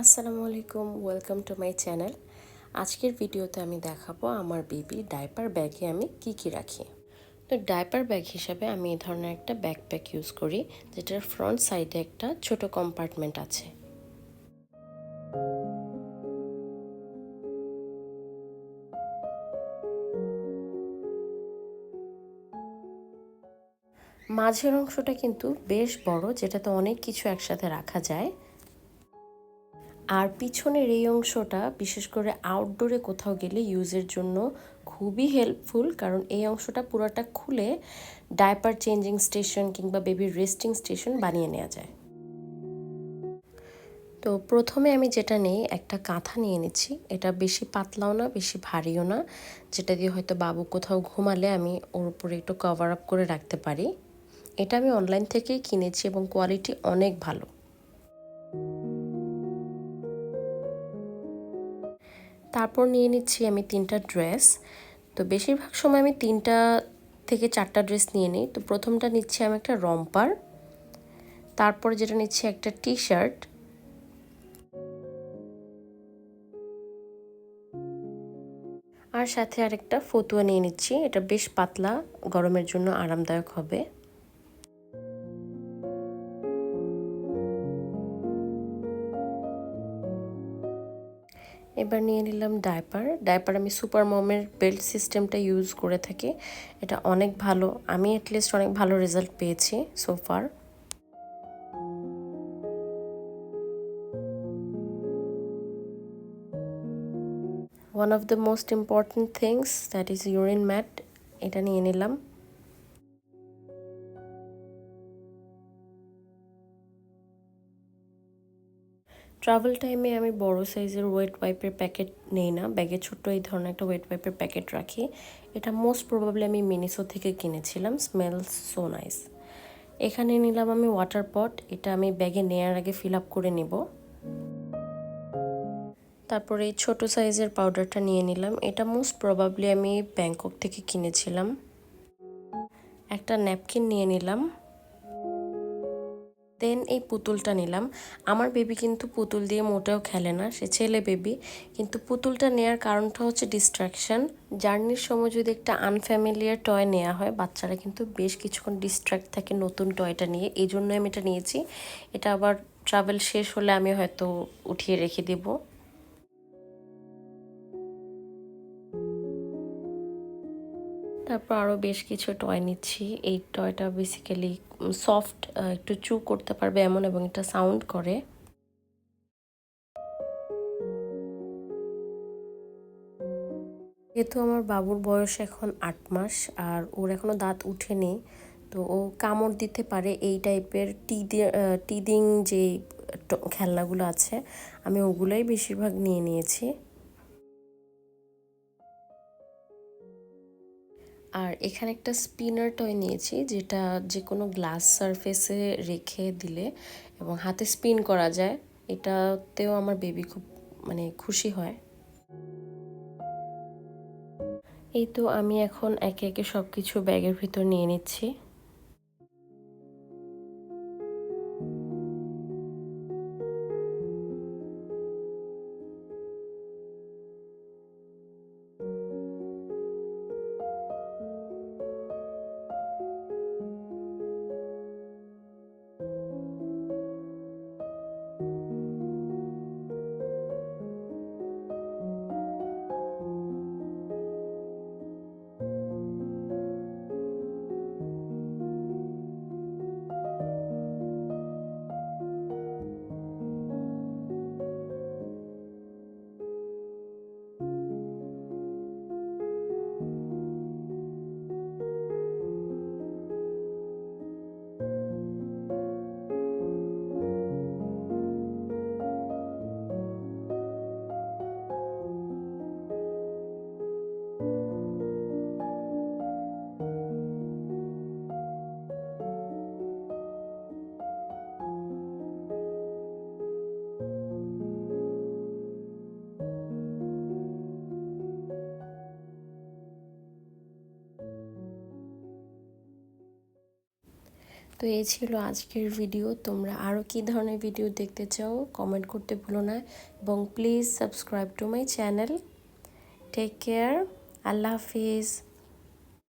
আসসালামু আলাইকুম welcome to my channel আজকের ভিডিওতে আমি দেখাবো আমার বেবি ডাইপার ব্যাগে আমি কি কি রাখি। তো ডাইপার ব্যাগ হিসাবে আমি এই ধরনের একটা ব্যাকপ্যাক ইউজ করি, যেটার ফ্রন্ট সাইডে একটা ছোট কম্পার্টমেন্ট আছে। মাঝের অংশটা কিন্তু বেশ বড়, যেটাতে অনেক কিছু একসাথে রাখা যায়। আর পিছনের এই অংশটা, বিশেষ করে আউটডোরে কোথাও গেলে ইউজের জন্য খুবই হেল্পফুল কারণ এই অংশটা পুরোটা খুলে ডাইপার চেঞ্জিং স্টেশন কিংবা বেবির রেস্টিং স্টেশন বানিয়ে নেওয়া যায়। তো প্রথমে আমি যেটা নেই, একটা কাঁথা নিয়ে নিচ্ছি। এটা বেশি পাতলাও না, বেশি ভারীও না, যেটা দিয়ে হয়তো বাবু কোথাও ঘুমালে আমি ওর উপরে একটু কভার আপ করে রাখতে পারি। এটা আমি অনলাইন থেকেই কিনেছি এবং কোয়ালিটি অনেক ভালো। তারপর নিয়ে নিচ্ছি আমি তিনটা ড্রেস। তো বেশিরভাগ সময় আমি তিনটা থেকে চারটা ড্রেস নিয়ে নিই। তো প্রথমটা নিচ্ছি আমি একটা রম্পার। তারপর যেটা নিচ্ছি একটা টি শার্ট আর সাথে আরেকটা ফতুয়া নিয়ে নিচ্ছি। এটা বেশ পাতলা, গরমের জন্য আরামদায়ক হবে। এবার নিয়ে নিলাম ডাইপার। ডাইপার আমি সুপার মমের বেল্ট সিস্টেমটা ইউজ করে থাকি। এটা অনেক ভালো, আমি অ্যাটলিস্ট অনেক ভালো রেজাল্ট পেয়েছি so far one of the most important things that is urine mat এটা নিয়ে নিলাম। ট্রাভেল টাইমে আমি বড় সাইজের ওয়েট ওয়াইপের প্যাকেট নেই না। ব্যাগে ছোট্ট এই ধরনের একটা ওয়েট ওয়াইপের প্যাকেট রাখি। এটা মোস্ট প্রবাবলি আমি মিনিসো থেকে কিনেছিলাম। স্মেলস সো নাইস এখানে নিলাম আমি ওয়াটার পট এটা আমি ব্যাগে নেয়ার আগে ফিল আপ করে নিব। তারপরে এই ছোটো সাইজের পাউডারটা নিয়ে নিলাম। এটা মোস্ট প্রবাবলি আমি ব্যাংকক থেকে কিনেছিলাম। একটা ন্যাপকিন নিয়ে নিলাম। দেন এই পুতুলটা নিলাম। আমার বেবি কিন্তু পুতুল দিয়ে মোটেও খেলে না, সে ছেলে বেবি। কিন্তু পুতুলটা নেয়ার কারণটা হচ্ছে ডিস্ট্রাকশন জার্নির সময় যদি একটা আনফ্যামিলিয়ার টয় নেওয়া হয়, বাচ্চারা কিন্তু বেশ কিছুক্ষণ ডিস্ট্র্যাক্ট থাকে নতুন টয়টা নিয়ে। এই জন্য আমি এটা নিয়েছি। এটা আবার ট্রাভেল শেষ হলে আমি হয়তো উঠিয়ে রেখে দেবো। তারপর আরও বেশ কিছু টয় নিচ্ছি। এই টয়টা বেসিক্যালি সফট একটু চু করতে পারবে এমন এবং এটা সাউন্ড করে। যেহেতু আমার বাবুর বয়স এখন আট মাস আর ওর এখনও দাঁত উঠেনি, তো ও কামড় দিতে পারে এই টাইপের টি টিদিং যে খেলনাগুলো আছে, আমি ওগুলোই বেশিরভাগ নিয়ে নিয়েছি। আর এখানে একটা স্পিনার টয় নিয়েছি, যেটা যে কোনো গ্লাস সারফেসে রেখে দিলে এবং হাতে স্পিন করা যায়, এটাতেও আমার বেবি খুব মানে খুশি হয়। এই তো আমি এখন একে একে সব কিছু ব্যাগের ভিতর নিয়ে নিচ্ছি। তো এই ছিল আজকের ভিডিও তোমরা আরও কী ধরনের ভিডিও দেখতে চাও কমেন্ট করতে ভুলো না। এবং please subscribe to my channel take care Allah Hafiz.